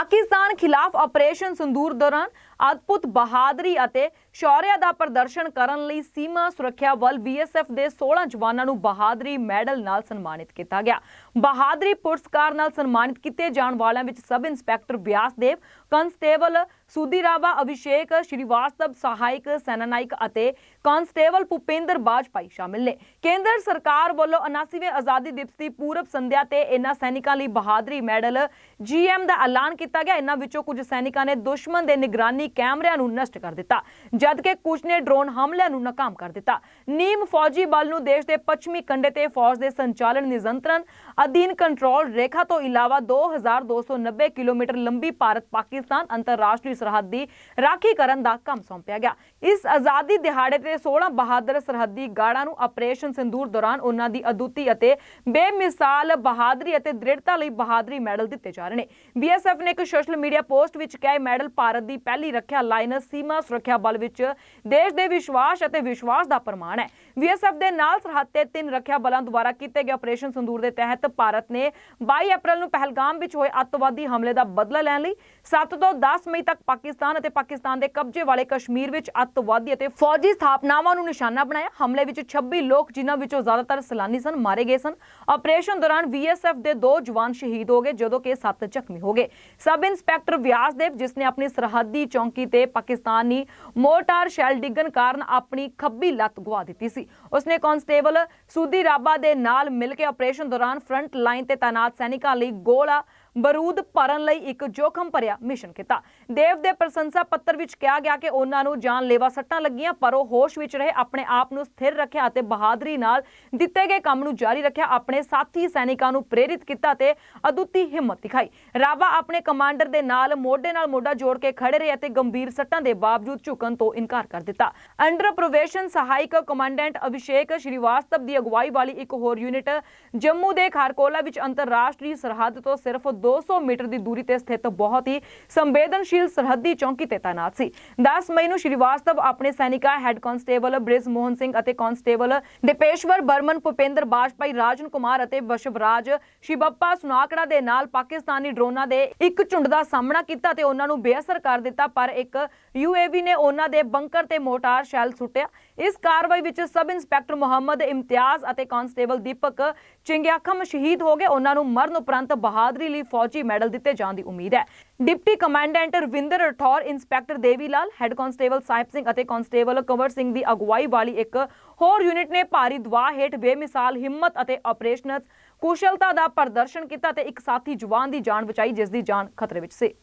ਪਾਕਿਸਤਾਨ ਖਿਲਾਫ ਆਪਰੇਸ਼ਨ ਸੰਦੂਰ ਦੌਰਾਨ ਅਦਭੁਤ ਬਹਾਦਰੀ ਅਤੇ ਸ਼ੌਰਯ ਦਾ ਪ੍ਰਦਰਸ਼ਨ ਕਰਨ ਲਈ ਸੀਮਾ ਸੁਰੱਖਿਆ ਬਲ BSF ਦੇ 16 ਜਵਾਨਾਂ ਨੂੰ ਬਹਾਦਰੀ ਮੈਡਲ ਨਾਲ ਸਨਮਾਨਿਤ ਕੀਤਾ ਗਿਆ। ਬਹਾਦਰੀ ਪੁਰਸਕਾਰ ਨਾਲ ਸਨਮਾਨਿਤ ਕੀਤੇ ਜਾਣ ਵਾਲਿਆਂ ਵਿੱਚ ਸਬ ਇੰਸਪੈਕਟਰ ਵਿਆਸਦੇਵ ਕਨਸਟੇਬਲ ਸੁਧੀਰਾਵਾ ਅਭਿਸ਼ੇਕ, ਸ਼੍ਰੀਵਾਸਤਵ ਸਹਾਇਕ, ਸੈਨਾਨਾਇਕ ਅਤੇ ਕਾਂਸਟੇਬਲ ਭੁਪਿੰਦਰ ਬਾਜਪਾਈ ਸ਼ਾਮਿਲ ਨੇ। ਕੇਂਦਰ ਸਰਕਾਰ ਵੱਲੋਂ 79ਵੇਂ ਆਜ਼ਾਦੀ ਦਿਵਸ ਦੀ ਪੂਰਬ ਸੰਧਿਆ ਤੇ ਇਨ੍ਹਾਂ ਸੈਨਿਕਾਂ ਲਈ ਬਹਾਦਰੀ ਮੈਡਲ ਜੀਐਮ ਦਾ ਐਲਾਨ ਕੀਤਾ ਗਿਆ। ਇਨ੍ਹਾਂ ਵਿੱਚੋਂ ਕੁਝ ਸੈਨਿਕਾਂ ਨੇ ਦੁਸ਼ਮਣ ਦੇ ਨਿਗਰਾਨੀ ਕੈਮਰਿਆਂ ਨੂੰ ਨਸ਼ਟ ਕਰ ਦਿੱਤਾ, ਜਦਕਿ ਕੁਝ ਨੇ ਡਰੋਨ ਹਮਲਿਆਂ ਨੂੰ ਨਾਕਾਮ ਕਰ ਦਿੱਤਾ। ਨੀਮ ਫੌਜੀ ਬਲ ਨੂੰ ਦੇਸ਼ ਦੇ ਪੱਛਮੀ ਕੰਢੇ ਤੇ ਫੌਜ ਦੇ ਸੰਚਾਲਨ ਨਿਯੰਤਰਣ ਅਧੀਨ ਕੰਟਰੋਲ ਰੇਖਾ ਤੋਂ ਇਲਾਵਾ 2290 ਕਿਲੋਮੀਟਰ ਲੰਬੀ ਭਾਰਤ ਪਾਕਿਸਤਾਨ ਅੰਤਰਰਾਸ਼ਟਰੀ ਸਰਹੱਦ ਦੀ ਰਾਖੀ ਕਰਨ ਦਾ ਕੰਮ ਸੌਂਪਿਆ ਗਿਆ। ਇਸ ਆਜ਼ਾਦੀ ਦਿਹਾੜੇ ਤੇ 16 ਬਹਾਦਰ ਸਰਹੱਦੀ ਗਾਰਡਾਂ ਨੂੰ ਆਪਰੇਸ਼ਨ ਸਿੰਦੂਰ ਦੌਰਾਨ ਉਹਨਾਂ ਦੀ ਅਦੁੱਤੀ ਅਤੇ ਬੇਮਿਸਾਲ ਬਹਾਦਰੀ ਅਤੇ ਦ੍ਰਿੜਤਾ ਲਈ ਬਹਾਦਰੀ ਮੈਡਲ ਦਿੱਤੇ ਜਾ ਰਹੇ ਨੇ। ਬੀਐਸਐਫ ਨੇ ਇੱਕ ਸੋਸ਼ਲ ਮੀਡੀਆ ਪੋਸਟ ਵਿੱਚ ਕਿਹਾ ਮੈਡਲ ਭਾਰਤ ਦੀ ਪਹਿਲੀ ਰੱਖਿਆ ਲਾਈਨ ਸੀਮਾ ਸੁਰੱਖਿਆ ਬਲ ਵਿੱਚ ਦੇਸ਼ ਦੇ ਵਿਸ਼ਵਾਸ ਅਤੇ ਵਿਸ਼ਵਾਸ ਦਾ ਪ੍ਰਮਾਣ ਹੈ। ਬੀਐਸਐਫ ਦੇ ਨਾਲ ਸਰਹੱਦ ਤੇ ਤਿੰਨ ਰੱਖਿਆ ਬਲਾਂ ਦੁਆਰਾ ਕੀਤੇ ਗਏ ਆਪਰੇਸ਼ਨ ਸੰਦੂਰ ਦੇ ਤਹਿਤ ਭਾਰਤ ਨੇ 22 ਅਪ੍ਰੈਲ ਨੂੰ ਪਹਿਲਗਾਮ ਵਿੱਚ ਹੋਏ ਅੱਤਵਾਦੀ ਹਮਲੇ ਦਾ ਬਦਲਾ ਲੈਣ ਲਈ 7 ਤੋਂ 10 ਮਈ ਤੱਕ ਪਾਕਿਸਤਾਨ ਅਤੇ ਪਾਕਿਸਤਾਨ ਦੇ ਕਬਜ਼ੇ ਵਾਲੇ ਕਸ਼ਮੀਰ ਵਿੱਚ ਅੱਤਵਾਦੀ ਅਤੇ ਫੌਜੀ ਸਥਾਪਨਾਵਾਂ ਨੂੰ ਨਿਸ਼ਾਨਾ ਬਣਾਇਆ। ਹਮਲੇ ਵਿੱਚ 26 ਲੋਕ ਜਿਨ੍ਹਾਂ ਵਿੱਚੋਂ ਜ਼ਿਆਦਾਤਰ ਸੈਲਾਨੀ ਸਨ, ਮਾਰੇ ਗਏ ਸਨ। ਆਪਰੇਸ਼ਨ ਦੌਰਾਨ ਬੀਐਸਐਫ ਦੇ ਦੋ ਜਵਾਨ ਸ਼ਹੀਦ ਹੋ ਗਏ, ਜਦੋਂ ਕਿ 7 ਜ਼ਖਮੀ ਹੋ ਗਏ। ਸਬ ਇੰਸਪੈਕਟਰ ਵਿਆਸਦੇਵ ਜਿਸ ਨੇ ਆਪਣੀ ਸਰਹੱਦੀ ਚੌਂਕ ਤੇ ਪਾਕਿਸਤਾਨੀ ਮੋਰਟਾਰ ਸ਼ੈਲ ਡਿੱਗਣ ਕਾਰਨ ਆਪਣੀ ਖੱਬੀ ਲੱਤ ਗਵਾ ਦਿੱਤੀ ਸੀ। ਉਸਨੇ ਕਾਂਸਟੇਬਲ ਸੁਦੀ ਰਾਬਾ ਦੇ ਨਾਲ ਮਿਲ ਕੇ ਆਪਰੇਸ਼ਨ ਦੌਰਾਨ ਫਰੰਟ ਲਾਈਨ ਤੇ ਤਾਇਨਾਤ ਸੈਨਿਕਾਂ ਲਈ ਗੋਲਾ ਬਰੂਦ ਭਰਨ ਲਈ ਇੱਕ ਜੋਖਮ ਭਰਿਆ ਮਿਸ਼ਨ ਕੀਤਾ। ਦੇਵ ਦੇ ਪ੍ਰਸ਼ੰਸਾ ਪੱਤਰ ਵਿੱਚ ਕਿਹਾ ਗਿਆ ਕਿ ਉਹਨਾਂ ਨੂੰ ਜਾਨਲੇਵਾ ਸੱਟਾਂ ਲੱਗੀਆਂ, ਪਰ ਉਹ ਹੋਸ਼ ਵਿੱਚ ਰਹੇ, ਆਪਣੇ ਆਪ ਨੂੰ ਸਥਿਰ ਰੱਖਿਆ ਅਤੇ ਬਹਾਦਰੀ ਨਾਲ ਦਿੱਤੇ ਗਏ ਕੰਮ ਨੂੰ ਜਾਰੀ ਰੱਖਿਆ, ਆਪਣੇ ਸਾਥੀ ਸੈਨਿਕਾਂ ਨੂੰ ਪ੍ਰੇਰਿਤ ਕੀਤਾ ਤੇ ਅਦੁੱਤੀ ਹਿੰਮਤ ਦਿਖਾਈ। ਰਾਵਾ ਆਪਣੇ ਕਮਾਂਡਰ ਦੇ ਨਾਲ ਮੋਢੇ ਨਾਲ ਮੋਢਾ ਜੋੜ ਕੇ ਖੜੇ ਰਹੇ ਅਤੇ ਗੰਭੀਰ ਸੱਟਾਂ ਦੇ ਬਾਵਜੂਦ ਝੁਕਣ ਤੋਂ ਇਨਕਾਰ ਕਰ ਦਿੱਤਾ। ਅੰਡਰ ਪ੍ਰੋਵੇਸ਼ਨ ਸਹਾਇਕ ਕਮਾਂਡੈਂਟ ਅਭਿਸ਼ੇਕ ਸ਼੍ਰੀਵਾਸਤਵ ਦੀ ਅਗਵਾਈ ਵਾਲੀ ਇੱਕ ਹੋਰ ਯੂਨਿਟ ਜੰਮੂ ਦੇ ਖਾਰਕੋਲਾ ਵਿੱਚ ਅੰਤਰਰਾਸ਼ਟਰੀ ਸਰਹੱਦ ਤੋਂ ਸਿਰਫ 200 ਮੀਟਰ ਦੀ ਦੂਰੀ ਤੇ ਸਥਿਤ ਬਹੁਤ ਹੀ ਸੰਵੇਦਨਸ਼ੀਲ ਸਰਹੱਦੀ ਚੌਂਕੀ ਤੇ ਤਾਇਨਾਤ ਸੀ। 10 ਮਈ ਨੂੰ ਸ਼੍ਰੀਵਾਸਤਵ ਆਪਣੇ ਸੈਨਿਕਾਂ, ਹੈੱਡ ਕਾਂਸਟੇਬਲ ਬ੍ਰਿਜ ਮੋਹਨ ਸਿੰਘ ਅਤੇ ਕਾਂਸਟੇਬਲ ਦਿਪੇਸ਼ਵਰ ਬਰਮਨ, ਭੁਪਿੰਦਰ ਬਾਜਪਾਈ, ਰਾਜਨ ਕੁਮਾਰ ਅਤੇ ਬਸ਼ਵਰਾਜ ਸ਼ਿਵੱਪਾ ਸੁਨਾਕੜਾ ਦੇ ਨਾਲ ਪਾਕਿਸਤਾਨੀ ਡਰੋਨਾਂ ਦੇ ਇੱਕ ਝੁੰਡ ਦਾ ਸਾਹਮਣਾ ਕੀਤਾ ਤੇ ਉਹਨਾਂ ਨੂੰ ਬੇਅਸਰ ਕਰ ਦਿੱਤਾ, ਪਰ ਇੱਕ ਯੂਏਵੀ ਨੇ ਉਹਨਾਂ ਦੇ ਬੰਕਰ ਤੇ ਮੋਟਾਰ ਸ਼ੈਲ ਸੁੱਟਿਆ। ਇਸ ਕਾਰਵਾਈ ਵਿੱਚ ਸਬ ਇੰਸਪੈਕਟਰ ਮੁਹੰਮਦ ਇਮਤਿਆਜ਼ ਅਤੇ ਕਾਂਸਟੇਬਲ ਦੀਪਕ ਚਿੰਗਿਆਖਮ ਸ਼ਹੀਦ ਹੋ ਗਏ। ਉਹਨਾਂ ਨੂੰ ਮਰਨ ਉਪਰੰਤ ਬਹਾਦਰੀ ਲਈ ਫੌਜੀ ਮੈਡਲ ਦਿੱਤੇ ਜਾਣ ਦੀ ਉਮੀਦ ਹੈ। Deputy commandant Ravinder Rathore, inspector Devilal, head constable Sahib Singh ਅਤੇ ਕਾਂਸਟੇਬਲ ਕੰਵਰ ਸਿੰਘ ਦੀ ਅਗਵਾਈ ਵਾਲੀ ਇੱਕ ਹੋਰ ਯੂਨਿਟ ਨੇ ਭਾਰੀ ਦਬਾਅ ਹੇਠ ਬੇਮਿਸਾਲ ਹਿੰਮਤ ਅਤੇ ਆਪਰੇਸ਼ਨਲ ਕੁਸ਼ਲਤਾ ਦਾ ਪ੍ਰਦਰਸ਼ਨ ਕੀਤਾ ਤੇ ਇੱਕ ਸਾਥੀ ਜਵਾਨ ਦੀ ਜਾਨ ਬਚਾਈ, ਜਿਸ ਦੀ ਜਾਨ ਖਤਰੇ ਵਿੱਚ ਸੀ।